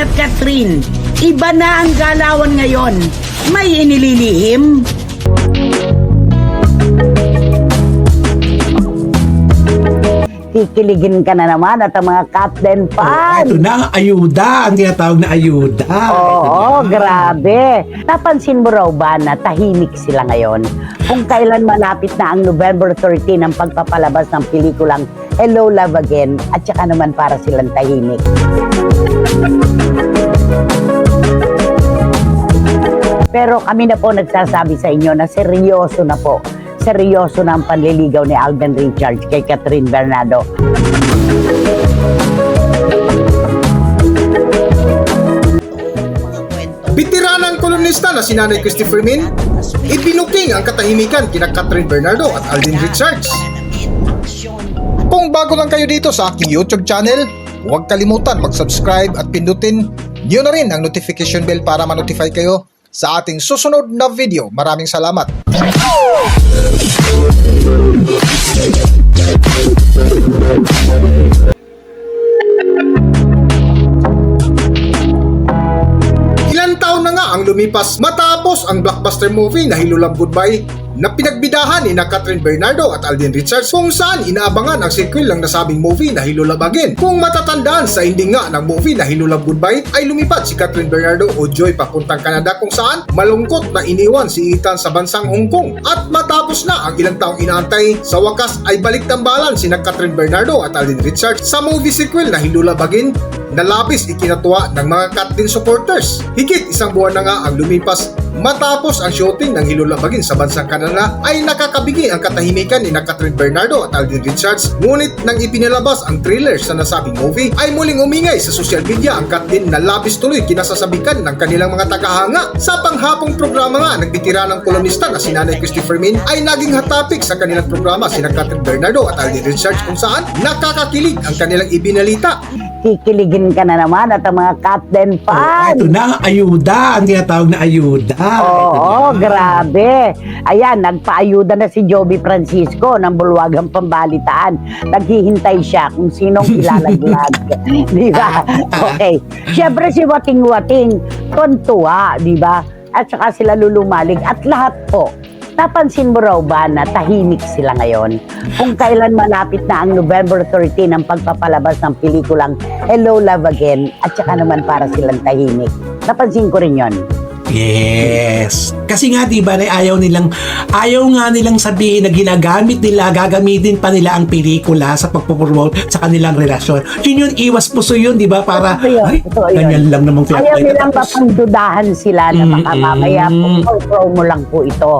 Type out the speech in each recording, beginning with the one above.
At Catherine, iba na ang galawan ngayon. May inililihim. Kikiligin ka na naman at ang mga Captain Ah, ito fan. na ayuda, ang tinatawag na ayuda. Oo, Ito na. grabe. Napansin mo raw ba na tahimik sila ngayon? Kung kailan malapit na ang November 13 ang pagpapalabas ng pelikulang Hello Love Again at saka naman para silang tahimik. Pero kami na po nagsasabi sa inyo na seryoso na po. Seryoso na ang panliligaw ni Alden Richards kay Catherine Bernardo. Bitiranang kolumnista na si Nanay Christopher Min, ibinuking ang katahimikan kina Catherine Bernardo at Alden Richards. Kung bago lang kayo dito sa aking YouTube channel, huwag kalimutan mag-subscribe at pindutin nyo na rin ang notification bell para ma-notify kayo sa ating susunod na video. Maraming salamat! Ilan taon na nga ang lumipas matapos ang blockbuster movie na Love Goodbye na pinagbidahan ni na Catherine Bernardo at Alden Richards kung saan inaabangan ang sequel ng nasabing movie na Again. Kung matatandaan sa ending nga ng movie na Love Goodbye ay lumipad si Catherine Bernardo o Joy papuntang Canada kung saan malungkot na iniwan si Ethan sa bansang Hong Kong. At matapos na ang ilang taong inaantay, sa wakas ay balik tambalan si na Catherine Bernardo at Alden Richards sa movie sequel na Again na labis ikinatuwa ng mga Katlin supporters. Higit isang buwan na nga ang lumipas matapos ang shooting ng Hilulabagin sa bansang Canada ay nakakabigi ang katahimikan ni na Catherine Bernardo at Alden Richards ngunit nang ipinalabas ang trailer sa nasabing movie ay muling umingay sa social media ang Katlin na labis tuloy kinasasabikan ng kanilang mga tagahanga. Sa panghapong programa nga nagbitira ng kolumnista na si Nanay Christopher Min ay naging hatapik sa kanilang programa si na Catherine Bernardo at Alden Richards kung saan nakakakilig ang kanilang ibinalita Kikiligin ka na naman at ang mga Captain Ah, fan. ito na ayuda, ang tinatawag na ayuda. Oo, na. grabe. Ayan, nagpaayuda na si Joby Francisco ng Bulwagang Pambalitaan. Naghihintay siya kung sinong ilalaglag. di ba? Okay. Siyempre si Wating Wating, tontuwa, di ba? At saka sila lulumalig. At lahat po, Napansin mo raw ba na tahimik sila ngayon? Kung kailan malapit na ang November 13 ang pagpapalabas ng pelikulang Hello Love Again at saka naman para silang tahimik. Napansin ko rin yon. Yes. Kasi nga 'di ba ayaw nilang ayaw nga nilang sabihin na ginagamit nila, gagamitin pa nila ang pelikula sa pagpo-promote sa kanilang relasyon. Yun yun iwas puso yun, 'di ba? Para Totoo yun, ay, yun. ganyan lang namang Ayaw tinatay. nilang Tapos, mapangdudahan sila na baka mamaya po, promo lang po ito.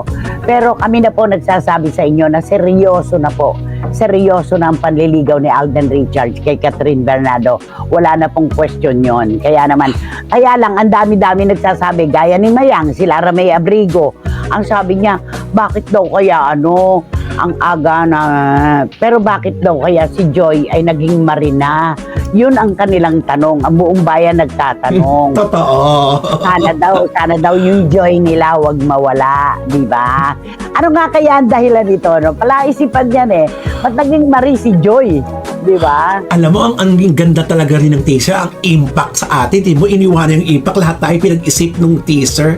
Pero kami na po nagsasabi sa inyo na seryoso na po. Seryoso na ang panliligaw ni Alden Richards kay Catherine Bernardo. Wala na pong question yon. Kaya naman, kaya lang ang dami-dami nagsasabi, gaya ni Mayang, si Lara May Abrigo. Ang sabi niya, bakit daw kaya ano, ang aga na, pero bakit daw kaya si Joy ay naging marina? Yun ang kanilang tanong. Ang buong bayan nagtatanong. Totoo. sana daw, sana daw yung joy nila wag mawala, di ba? Ano nga kaya ang dahilan nito? No? Palaisipan yan eh. Ba't naging Marie si Joy? Di ba? Alam mo, ang, ang ganda talaga rin ng teaser, ang impact sa atin. Di mo iniwanan yung impact, lahat tayo pinag-isip ng teaser.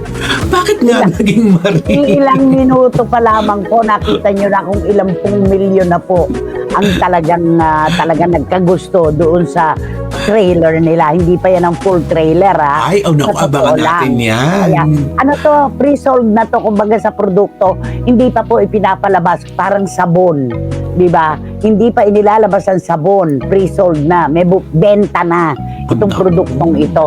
Nga naging Marie? ilang minuto pa lamang po, nakita nyo na kung ilang pong milyon na po ang talagang ah, talagang nagkagusto doon sa trailer nila. Hindi pa yan ang full trailer ha. Ay, oh totoo abangan natin yan. Kaya, ano to, pre-sold na to, kumbaga sa produkto, hindi pa po ipinapalabas, parang sabon. Di ba? Hindi pa inilalabas ang sabon, pre-sold na, may benta na itong Ano? produktong ito.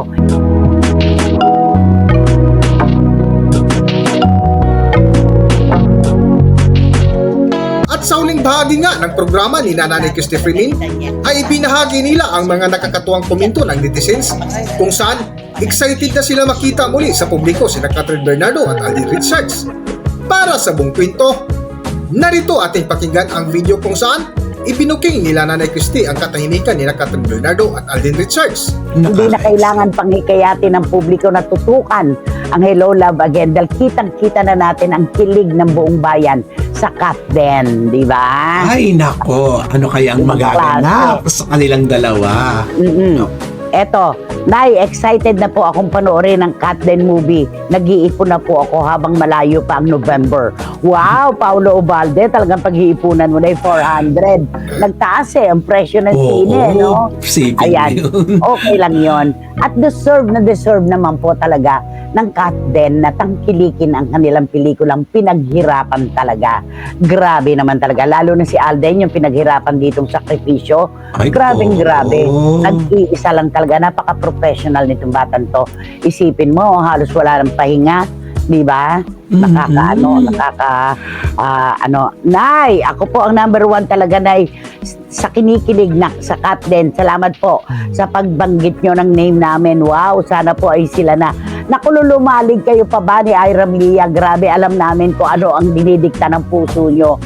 At sa huling bahagi nga ng programa ni Nanay Christopher Min ay ibinahagi nila ang mga nakakatuwang komento ng netizens kung saan excited na sila makita muli sa publiko sina Catherine Bernardo at Alden Richards. Para sa buong kwento, narito ating pakinggan ang video kung saan ibinuking nila Nanay Christie ang katahimikan ni Catherine Bernardo at Alden Richards. Hindi na kailangan pang hikayatin ng publiko na tutukan ang Hello Love Again dahil kitang-kita na natin ang kilig ng buong bayan sa Captain, di ba? Ay, nako. Ano kaya ang magaganap sa kanilang dalawa? Mm-mm. Eto, Nay, excited na po akong panoorin ang Cat Den movie. Nag-iipon na po ako habang malayo pa ang November. Wow, Paulo Ubalde, talagang pag-iipunan mo na yung 400. Nagtaas eh, ang presyo ng sine, no? Ayan, okay lang yon. At deserve na deserve naman po talaga ng Cat Den na tangkilikin ang kanilang pelikulang pinaghirapan talaga. Grabe naman talaga. Lalo na si Alden, yung pinaghirapan ditong sakripisyo. Ay, Grabing oo. grabe. Nag-iisa lang talaga. Napaka-professional nitong batang to. Isipin mo, halos wala ng pahinga. Di ba? Nakaka, ano, nakaka, ah, ano. Nay, ako po ang number one talaga, Nay, sa kinikilig na sa Cat Den. Salamat po sa pagbanggit nyo ng name namin. Wow, sana po ay sila na. Nakululumalig kayo pa ba ni Ira Mia? Grabe, alam namin kung ano ang dinidikta ng puso nyo.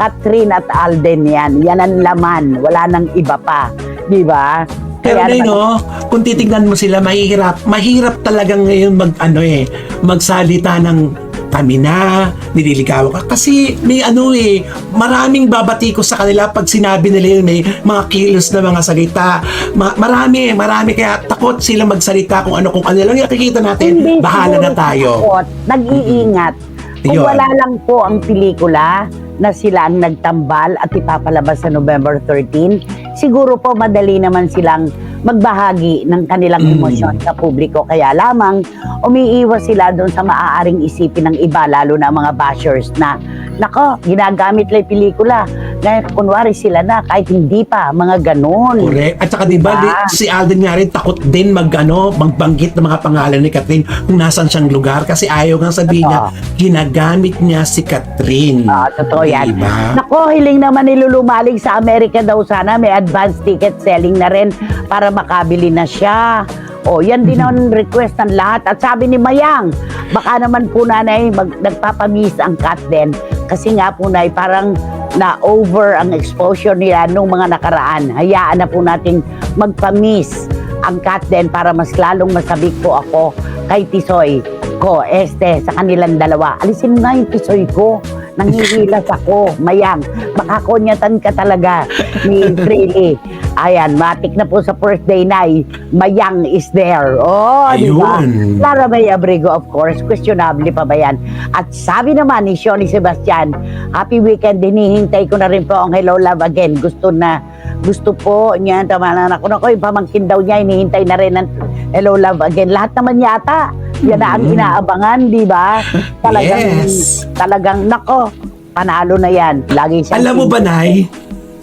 Catherine at Alden yan. Yan ang laman. Wala nang iba pa. Di ba? Pero Kaya no, kung titignan mo sila, mahirap. Mahirap talaga ngayon mag, ano eh, magsalita ng kami na, nililigaw ka. Kasi may ano eh, maraming babati ko sa kanila pag sinabi nila yun, may mga kilos na mga salita. Ma- marami, marami. Kaya takot sila magsalita kung ano, kung ano lang nakikita natin. Hindi bahala na tayo. takot, Nag-iingat. Kung Yun. wala lang po ang pelikula na sila ang nagtambal at ipapalabas sa November 13, siguro po madali naman silang magbahagi ng kanilang Mm. emosyon sa publiko. Kaya lamang umiiwas sila doon sa maaaring isipin ng iba, lalo na mga bashers na, nako, ginagamit lang pelikula. Ngayon, kunwari sila na, kahit hindi pa, mga ganun. Correct. At saka diba, Diba? di- si Alden nga rin takot din mag, ano, magbanggit ng mga pangalan ni Catherine kung nasan siyang lugar kasi ayaw nga sabihin niya, ginagamit niya si Catherine. Ah, totoo yan. Diba? Nako, hiling naman nilulumalig sa Amerika daw sana. May advance ticket selling na rin para makabili na siya. O, yan din ang request ng lahat. At sabi ni Mayang, baka naman po nanay mag, nagpapamiss ang cat din. Kasi nga po nay, parang na-over ang exposure nila nung mga nakaraan. Hayaan na po nating magpamiss ang cat din para mas lalong masabik po ako kay Tisoy ko, este, sa kanilang dalawa. Alisin mo nga yung Tisoy ko. Nanghihilas ako, mayang. Baka kunyatan ka talaga ni Freely. Ayan, matik na po sa first day na Mayang is there. Oh, di ba? Clara May Abrigo, of course. Questionable pa ba yan? At sabi naman ni Shoni Sebastian, happy weekend, hinihintay ko na rin po ang Hello Love Again. Gusto na, gusto po niya, tama na ako. Naku, yung pamangkin daw niya, hinihintay na rin ang Hello Love Again. Lahat naman yata. Yan na ang Mm. inaabangan, di ba? Talagang, Yes. talagang, nako, panalo na yan. Lagi siya. Alam mo ba, Nay?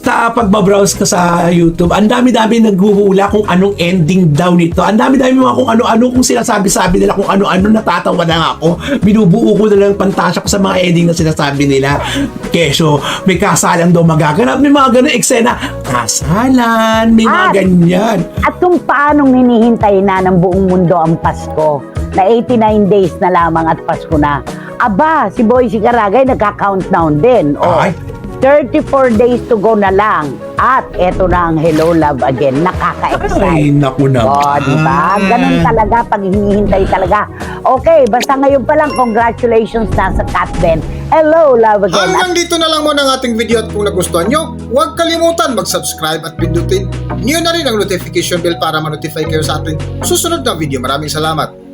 Sa pagbabrowse ko sa YouTube, ang dami-dami naghuhula kung anong ending daw nito. Ang dami-dami mga kung ano-ano kung sinasabi-sabi nila kung ano-ano natatawa na ako. Binubuo ko na lang pantasya ko sa mga ending na sinasabi nila. Keso, may kasalan daw magaganap. May mga ganun eksena. Kasalan, may mga Ah. ganyan. At kung paanong hinihintay na ng buong mundo ang Pasko, na 89 days na lamang at Pasko na, aba, si Boy si Karagay nagka-countdown din. O, Ay. 34 days to go na lang. At eto na ang Hello Love Again. Ay, Nakaka-excite. naku naman. Oh, di ba? Ganun talaga pag hinihintay talaga. Okay, basta ngayon pa lang, congratulations na sa Cat Ben. Hello, Love Again. Hanggang dito na lang muna ang ating video at kung nagustuhan nyo, huwag kalimutan mag-subscribe at pindutin niyo na rin ang notification bell para ma-notify kayo sa ating susunod na video. Maraming salamat.